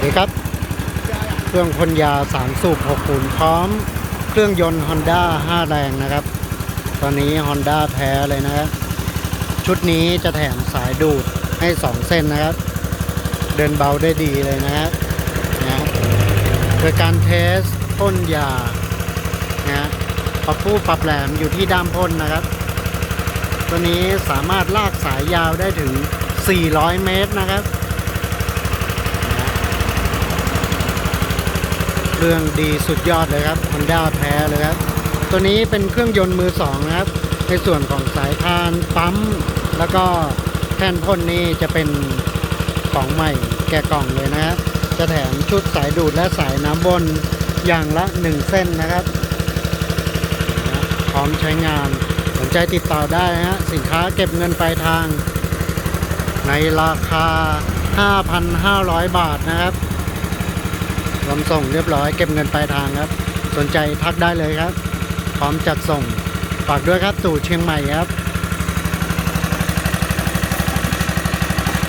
สวัสดีครับ เครื่องพ่นยา3สูบ6ขุนพร้อม เครื่องยนต์ Honda 5 แรงนะครับ ตอนนี้ Honda แท้เลยนะครับ ชุดนี้จะแถมสายดูดให้ 2 เส้นนะครับ เดินเบาได้ดีเลยนะฮะนะโดยการเทสพ่นยานะปรับผู้ปรับแหลมอยู่ที่ด้ามพ่นนะครับ ตัวนี้สามารถลากสายยาวได้ถึง 400 เมตรนะครับ เครื่องดีสุดยอดเลยครับ Honda แท้เลยครับ ตัวนี้เป็นเครื่องยนต์มือสองนะครับ ในส่วนของสายพานปั๊ม แล้วก็แท่นพ่นนี่จะเป็นของใหม่แกะกล่องเลยนะฮะจะแถมชุดสายดูดและสายน้ำบนอย่างละ 1 เส้นนะครับ พร้อมใช้งานสนใจติดต่อได้นะฮะสินค้าเก็บเงินปลายทาง ในราคา 5,500 บาทนะครับ รวมส่งเรียบร้อยเก็บเงินปลายทางครับ สนใจทักได้เลยครับ พร้อมจัดส่งฝากด้วยครับสู่เชียงใหม่ครับ